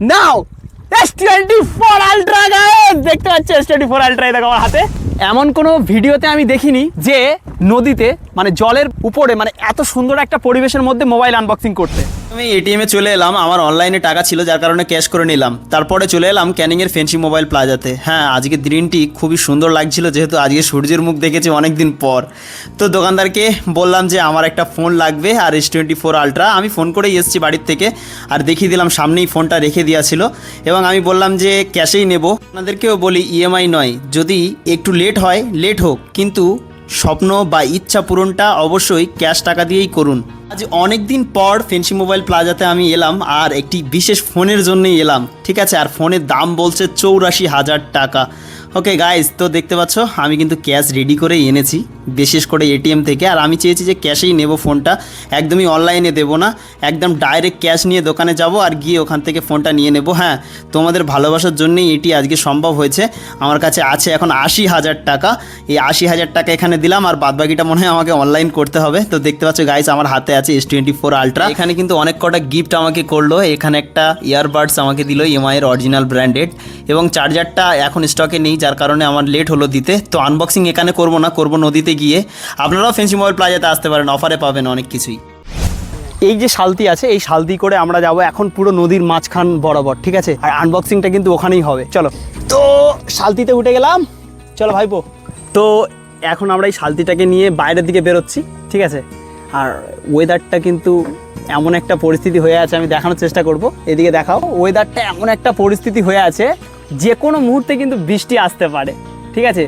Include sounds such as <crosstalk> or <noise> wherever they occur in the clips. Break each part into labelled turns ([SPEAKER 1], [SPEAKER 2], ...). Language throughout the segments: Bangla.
[SPEAKER 1] Now S twenty four ultra গায়ে দেখতে পাচ্ছি এস টোয়েন্টি ফোর আলট্রা দেখো আমার হাতে। এমন কোনো ভিডিওতে আমি দেখিনি যে নদীতে মানে জলের উপরে মানে এত সুন্দর একটা পরিবেশের মধ্যে মোবাইল আনবক্সিং করতে।
[SPEAKER 2] আমি এটিএমে চলে এলাম, আমার অনলাইনে টাকা ছিল, যার কারণে ক্যাশ করে নিলাম। তারপরে চলে এলাম ক্যানিংয়ের ফেন্সি মোবাইল প্লাজাতে হ্যাঁ আজকে দিনটি খুবই সুন্দর লাগছিল, যেহেতু আজকে সূর্যের মুখ দেখেছি অনেক দিন পর। তো দোকানদারকে বললাম যে, আমার একটা ফোন লাগবে, আর এস টোয়েন্টি ফোর আলট্রা আমি ফোন করেই এসেছি বাড়ির থেকে, আর দেখিয়ে দিলাম, সামনেই ফোনটা রেখে দেওয়া ছিল। এবং আমি বললাম যে ক্যাশেই নেব। আপনাদেরকেও বলি ইএমআই নয়। যদি একটু লেট হয় লেট হোক, কিন্তু স্বপ্ন বা ইচ্ছা পূরণটা অবশ্যই ক্যাশ টাকা দিয়েই করুন। আজ অনেক দিন পর ফেন্সি মোবাইল প্লাজাতে আমি এলাম আর একটি বিশেষ ফোনের জন্যই এলাম। ঠিক আছে, আর ফোনের দাম বলছে চৌরাশি হাজার টাকা। ওকে গাইজ তো দেখতে পাচ্ছ, আমি কিন্তু ক্যাশ রেডি করেই এনেছি, বিশেষ করে এটিএম থেকে। আর আমি চেয়েছি যে ক্যাশেই নেব ফোনটা, একদমই অনলাইনে দেবো না, একদম ডাইরেক্ট ক্যাশ নিয়ে দোকানে যাব আর গিয়ে ওখান থেকে ফোনটা নিয়ে নেব। হ্যাঁ তোমাদের ভালোবাসার জন্যই এটি আজকে সম্ভব হয়েছে। আমার কাছে আছে এখন আশি হাজার টাকা। এই আশি হাজার টাকা এখানে দিলাম আর বাদবাকিটা মনে হয় আমাকে অনলাইন করতে হবে। তো দেখতে পাচ্ছ গাইজ আমার হাতে আছে এস টোয়েন্টি ফোর আলট্রা এখানে কিন্তু অনেক কটা গিফট আমাকে করল। এখানে একটা ইয়ারবাডস আমাকে দিল এমআই এর অরিজিনাল ব্র্যান্ডেড এবং চার্জারটা এখন স্টকে নেই যার কারণে আমার লেট হলো দিতে। তো আনবক্সিং এখানে করব না করব নদীতে গিয়ে। আপনারাও ফেন্সি মোবাইল প্লাজাতে আসতে পারেন অফারে পাবেন অনেক কিছুই।
[SPEAKER 1] এই যে শালতি আছে এই শালতি করে আমরা যাব এখন পুরো নদীর মাঝখান বরাবর ঠিক আছে? আর আনবক্সিংটা কিন্তু ওখানেই হবে। চলো। তো শালতিতে উঠে গেলাম। চলো ভাইপো। তো এখন আমরা এই শালতিটাকে নিয়ে বাইরের দিকে বেরোচ্ছি ঠিক আছে? আর ওয়েদারটা কিন্তু এমন একটা পরিস্থিতি হয়ে আছে, আমি দেখানোর চেষ্টা করব। এদিকে দেখাও ওয়েদারটা এমন একটা পরিস্থিতি হয়ে আছে যে কোনো মুহূর্তে কিন্তু বৃষ্টি আসতে পারে, ঠিক আছে?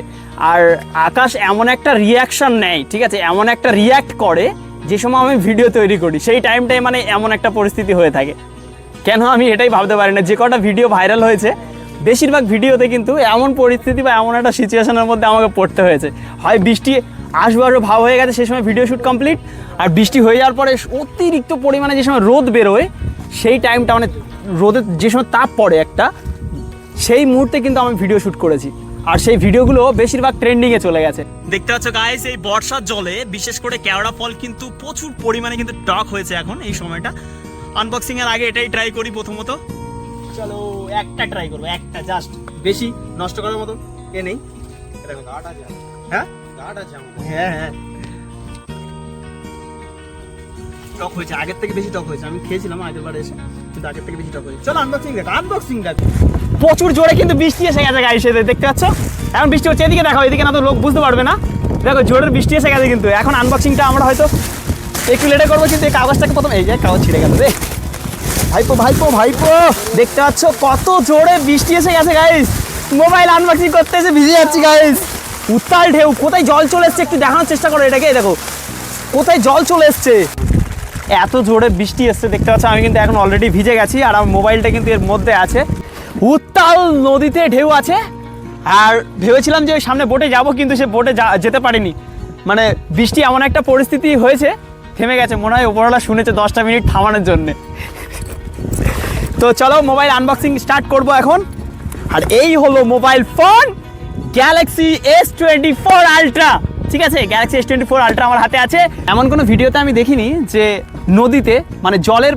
[SPEAKER 1] আর আকাশ এমন একটা রিয়াকশন নেয়, ঠিক আছে? এমন একটা রিয়াক্ট করে, যে সময় আমি ভিডিও তৈরি করি, সেই টাইমটাই মানে এমন একটা পরিস্থিতি হয়ে থাকে। কেন আমি এটাই ভাবতে পারি না, যে কটা ভিডিও ভাইরাল হয়েছে, বেশিরভাগ ভিডিওতে কিন্তু এমন পরিস্থিতি বা এমন একটা সিচুয়েশনের মধ্যে আমাকে পড়তে হয়েছে। হয় বৃষ্টি আসব আসব ভাব হয়ে গেছে সেই সময় ভিডিও শ্যুট কমপ্লিট আর বৃষ্টি হয়ে যাওয়ার পরে অতিরিক্ত পরিমাণে যে সময় রোদ বেরোয়, সেই টাইমটা মানে রোদের যে সময় তাপ পড়ে একটা, সেই মুহূর্তে কিন্তু আমি ভিডিও শ্যুট করেছি। আর সেই ভিডিওগুলো বেশিরভাগ ট্রেন্ডিংয়ে চলে গেছে। দেখতে পাচ্ছ গাইস এই বর্ষার জলে, বিশেষ করে কেওড়া ফল কিন্তু প্রচুর পরিমাণে কিন্তু টক হয়েছে এখন এই সময়টা। আনবক্সিং এর আগে এটাই ট্রাই করি প্রথমত। চলো একটা ট্রাই করব, একটা জাস্ট বেশি নষ্ট করার মতো এ নেই। হ্যাঁ? হ্যাঁ হ্যাঁ। টক হয়েছে। আগের থেকে বেশি টক হয়েছে। আমি খেয়েছিলাম আগের বার এসে, কিন্তু আগের থেকে বেশি টক হয়েছে। চলো আনবক্সিং দেখ আনবক্সিং দেখ। প্রচুর জোরে কিন্তু বৃষ্টি এসে গেছে গাইছে দেখতে পাচ্ছ? এখন বৃষ্টি হচ্ছে, এদিকে দেখো, এদিকে না তো লোক বুঝতে পারবে না। দেখো, জোরের বৃষ্টি এসে গেছে কিন্তু। এখন আনবক্সিংটা আমরা হয়তো একটু লেটে করব, কিন্তু এই কাগজটাকে প্রথম এই যে কাগজ ছিঁড়ে গেল রে। ভাইপো ভাইপো ভাইপো, দেখতে পাচ্ছ কত জোরে বৃষ্টি এসে গেছে গাইস মোবাইল আনবক্সিং করতে এসে ভিজে যাচ্ছি গাইস উত্তাল ঢেউ, কোথায় জল চলে এসছে একটু দেখানোর চেষ্টা করো এটাকে, দেখো। কোথায় জল চলে এসছে? এত জোরে বৃষ্টি এসছে, দেখতে পাচ্ছ, আমি কিন্তু এখন অলরেডি ভিজে গেছি আর আমার মোবাইলটা কিন্তু এর মধ্যে আছে। উত্তাল নদীতে ঢেউ আছে। আর ভেবেছিলাম যে সামনে বোটে যাব, কিন্তু সে বোটে যেতে পারিনি। মানে বৃষ্টি এমন একটা পরিস্থিতি হয়েছে, থেমে গেছে, মনে হয় ওপরওয়ালা শুনেছে দশটা মিনিট থামানোর জন্যে। তো চলো মোবাইল আনবক্সিং স্টার্ট করব এখন। আর এই হলো mobile phone Galaxy S twenty four ultra ঠিক আছে? Galaxy S twenty four ultra আমার হাতে আছে। এমন কোনো ভিডিওতে আমি দেখিনি যে নদীতে মানে জলের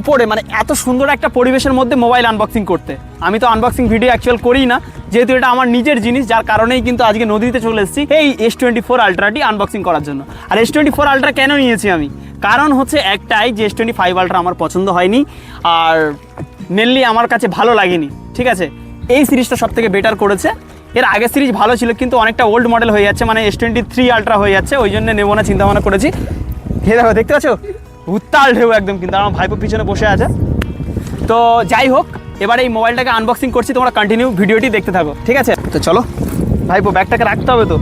[SPEAKER 1] উপরে মানে এত সুন্দর একটা পরিবেশের মধ্যে মোবাইল আনবক্সিং করতে। আমি তো আনবক্সিং ভিডিও অ্যাকচুয়াল করি না, যেহেতু এটা আমার নিজের জিনিস, যার কারণেই কিন্তু আজকে নদীতে চলে এসেছি এই এস টোয়েন্টি ফোর আলট্রাটি আনবক্সিং করার জন্য। আর এস টোয়েন্টি ফোর আলট্রা কেন নিয়েছি আমি? কারণ হচ্ছে একটাই যে এস টোয়েন্টি ফাইভ আলট্রা আমার পছন্দ হয়নি, আর মেনলি আমার কাছে ভালো লাগেনি, ঠিক আছে? এই সিরিজটা সব থেকে বেটার করেছে। এর আগের সিরিজ ভালো ছিল, কিন্তু অনেকটা ওল্ড মডেল হয়ে যাচ্ছে মানে এস টোয়েন্টি থ্রি আলট্রা হয়ে যাচ্ছে, ওই জন্য নেব না চিন্তা ভাবনা করেছি। হে দেখো, দেখতে পাচ্ছ? উত্তাল ঢেউ একদম কিন্তু আমার ভাইপো পিছনে বসে আছে। তো যাই হোক এবার এই মোবাইলটাকে আনবক্সিং করছি তোমরা কন্টিনিউ ভিডিওটি দেখতে থাকো ঠিক আছে? তো চলো। ভাইপো ব্যাগটাকে রাখতে হবে তো।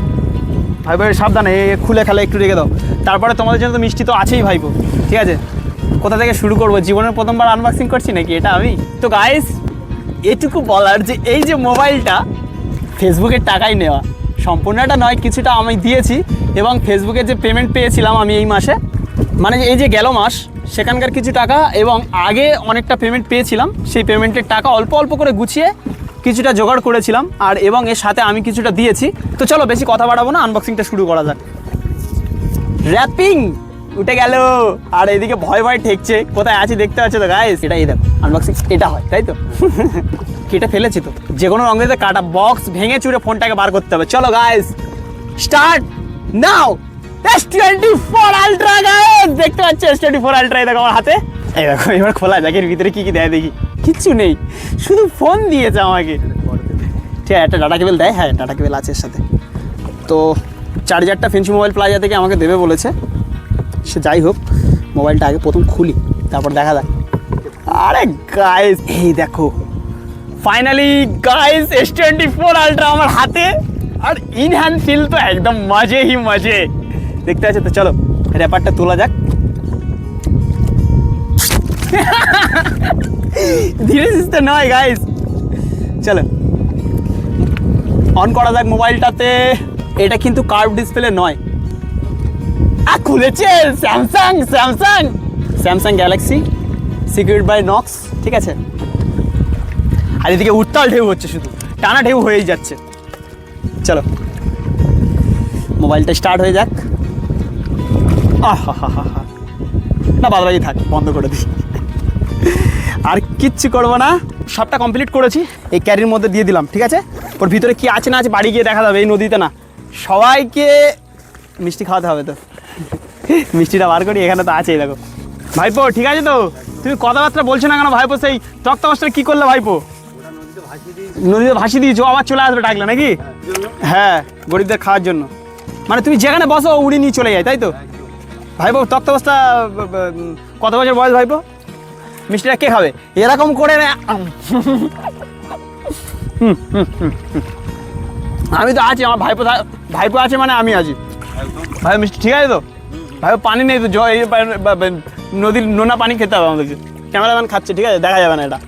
[SPEAKER 1] ভাইপো সাবধানে খুলে খেলে একটু রেখে দাও। তারপরে তোমাদের জন্য তো মিষ্টি তো আছেই ভাইপো ঠিক আছে? কোথা থেকে শুরু করব? জীবনের প্রথমবার আনবক্সিং করছি নাকি এটা আমি? তো গাইস এটুকু বলার যে এই যে মোবাইলটা ফেসবুকের টাকাই নেওয়া। সম্পূর্ণটা নয় কিছুটা আমি দিয়েছি এবং ফেসবুকে যে পেমেন্ট পেয়েছিলাম আমি এই মাসে মানে এই যে গেল মাস, সেখানকার কিছু টাকা এবং আগে অনেকটা পেমেন্ট পেয়েছিলাম, সেই পেমেন্টের টাকা অল্প অল্প করে গুছিয়ে কিছুটা জোগাড় করেছিলাম আর এবং এর সাথে আমি কিছুটা দিয়েছি। তো চলো বেশি কথা বাড়াবো না আনবক্সিংটা শুরু করা যাক। র্যাপিং উঠে গেল। আর এদিকে ভয় ভয় ঠেকছে। কোথায় আছি দেখতে পাচ্ছ তো গাইস এটা এই দেখো আনবক্সিং এটা হয়, তাই তো? <laughs> কেটে ফেলেছি তো। যে কোনো রঙের কাটা বক্স ভেঙে চুরে ফোনটাকে বার করতে হবে। চলো guys start now S twenty four ultra guys দেখতে পাচ্ছ এস টোয়েন্টি ফোর আলট্রা দেখো আমার হাতে। এই দেখো, এবার খোলা যাক ভিতরে কি কি দেয় দেখি। কিচ্ছু নেই, শুধু ফোন দিয়েছে আমাকে। ঠিক আছে, একটা ডাটা কেবল দেয় হ্যাঁ ডাটা কেবল আছে এর সাথে। তো চার্জারটা ফেন্সি মোবাইল প্লাজা থেকে আমাকে দেবে বলেছে। সে যাই হোক মোবাইলটা আগে প্রথম খুলি, তারপর দেখা যাক। আরে গাইস এই দেখো। Finally guys S twenty four ultra আমার হাতে। আর ইন হ্যান্ড ফিল তো একদম মজে হি দেখতে আছে তো? চলো র্যাপারটা তোলা যাক। ধীরে সুস্থে নয় গাইস চলো অন করা যাক মোবাইলটাতে। এটা কিন্তু কার্ভ ডিসপ্লে নয়। আ খুলেছে Samsung Samsung Samsung Galaxy secured by Knox ঠিক আছে? আর এদিকে উত্তাল ঢেউ হচ্ছে শুধু। টানা ঢেউ হয়েই যাচ্ছে। চলো, মোবাইলটা স্টার্ট হয়ে যাক। আহা হা হা হা না থাক, বন্ধ করে দিই। আর কিচ্ছু করব না, সবটা কমপ্লিট করেছি, এই ক্যারির মধ্যে দিয়ে দিলাম, ঠিক আছে? ওর ভিতরে কি আছে না আছে বাড়ি গিয়ে দেখা যাবে, এই নদীতে না। সবাইকে মিষ্টি খাওয়াতে হবে তো। মিষ্টিটা বার করি, এখানে তো আছেই, দেখো। ভাইপো, ঠিক আছে তো? তুমি কথাবার্তা বলছো না কেন ভাইপো, সেই তক্তা মাস্টার কি করলে ভাইপো? নদীতে ভাসি দিয়েছ আবার চলে আসবে ডাকলে নাকি? হ্যাঁ গরিবদের খাওয়ার জন্য। মানে তুমি যেখানে বসো উড়ে নিয়ে চলে যায়, তাই তো? ভাইপো তক্তা বস্তা কত বছর বয়স ভাইপো মিষ্টিটা কে খাবে? এরকম করে। আমি তো আছি আমার ভাইপো ভাইপো আছে মানে আমি আছি। ভাই মিষ্টি ঠিক আছে তো? ভাই পানি নেই তো জল এই নদীর নোনা পানি খেতে হবে আমাদেরকে। ক্যামেরাম্যান খাচ্ছে ঠিক আছে? দেখা যাবে না এটা।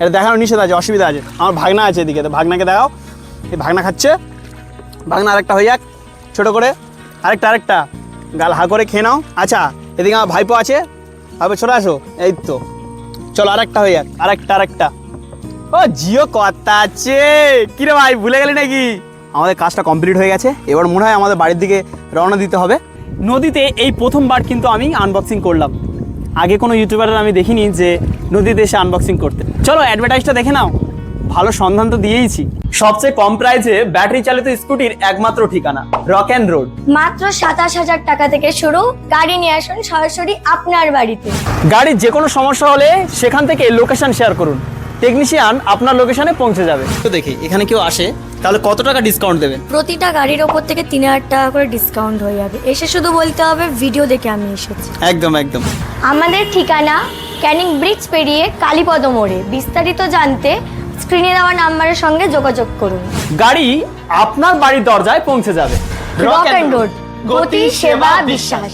[SPEAKER 1] এটা দেখানো নিষেধ আছে অসুবিধা আছে। আমার ভাগনা আছে এদিকে তো ভাগনাকে দেখাও। এই ভাগনা খাচ্ছে। ভাগনা আরেকটা হয়ে যাক ছোটো করে। আরেকটা আরেকটা। গাল হা করে খেয়ে নাও। আচ্ছা এদিকে আমার ভাইপো আছে। ভাইপো ছোটো আসো। এই তো। চলো, আরেকটা হয়ে যাক। আরেকটা আরেকটা। ও, জিও কথা আছে কিরে ভাই, ভুলে গেলি নাকি? আমাদের কাজটা কমপ্লিট হয়ে গেছে। এবার মনে হয় আমাদের বাড়ির দিকে রওনা দিতে হবে। নদীতে এই প্রথমবার কিন্তু আমি আনবক্সিং করলাম। আগে কোনো ইউটিউবারের আমি দেখিনি যে নদীতে এসে আনবক্সিং করতে। চলো অ্যাডভার্টাইজটা দেখে নাও। ভালো সন্ধান তো দিয়েইছি। সবচেয়ে কম প্রাইসে ব্যাটারি চালিত স্কুটির একমাত্র ঠিকানা রক অ্যান্ড রোড
[SPEAKER 3] মাত্র সাতাশ হাজার টাকা থেকে শুরু গাড়ি নিয়ে আসুন সরাসরি আপনার বাড়িতে।
[SPEAKER 1] গাড়ির যে কোনো সমস্যা হলে সেখান থেকে লোকেশন শেয়ার করুন। টেকনিশিয়ান আপনার লোকেশনে পৌঁছে যাবে।
[SPEAKER 2] তো দেখি এখানে কেউ আসে তাহলে কত টাকা ডিসকাউন্ট দেবেন
[SPEAKER 3] প্রতিটা গাড়ির ওপর থেকে তিন হাজার টাকা করে ডিসকাউন্ট হয়ে যাবে। এসে শুধু বলতে হবে ভিডিও দেখে আমি এসেছি।
[SPEAKER 2] একদম একদম।
[SPEAKER 3] আমাদের ঠিকানা ক্যানিং ব্রিজ পেরিয়ে কালীপদ মোড়ে। বিস্তারিত জানতে স্ক্রিনে দেওয়া নাম্বারের সঙ্গে যোগাযোগ করুন।
[SPEAKER 1] গাড়ি আপনার বাড়ির দরজায় পৌঁছে যাবে।
[SPEAKER 3] রক অ্যান্ড রোড গতি সেবা বিশ্বাস।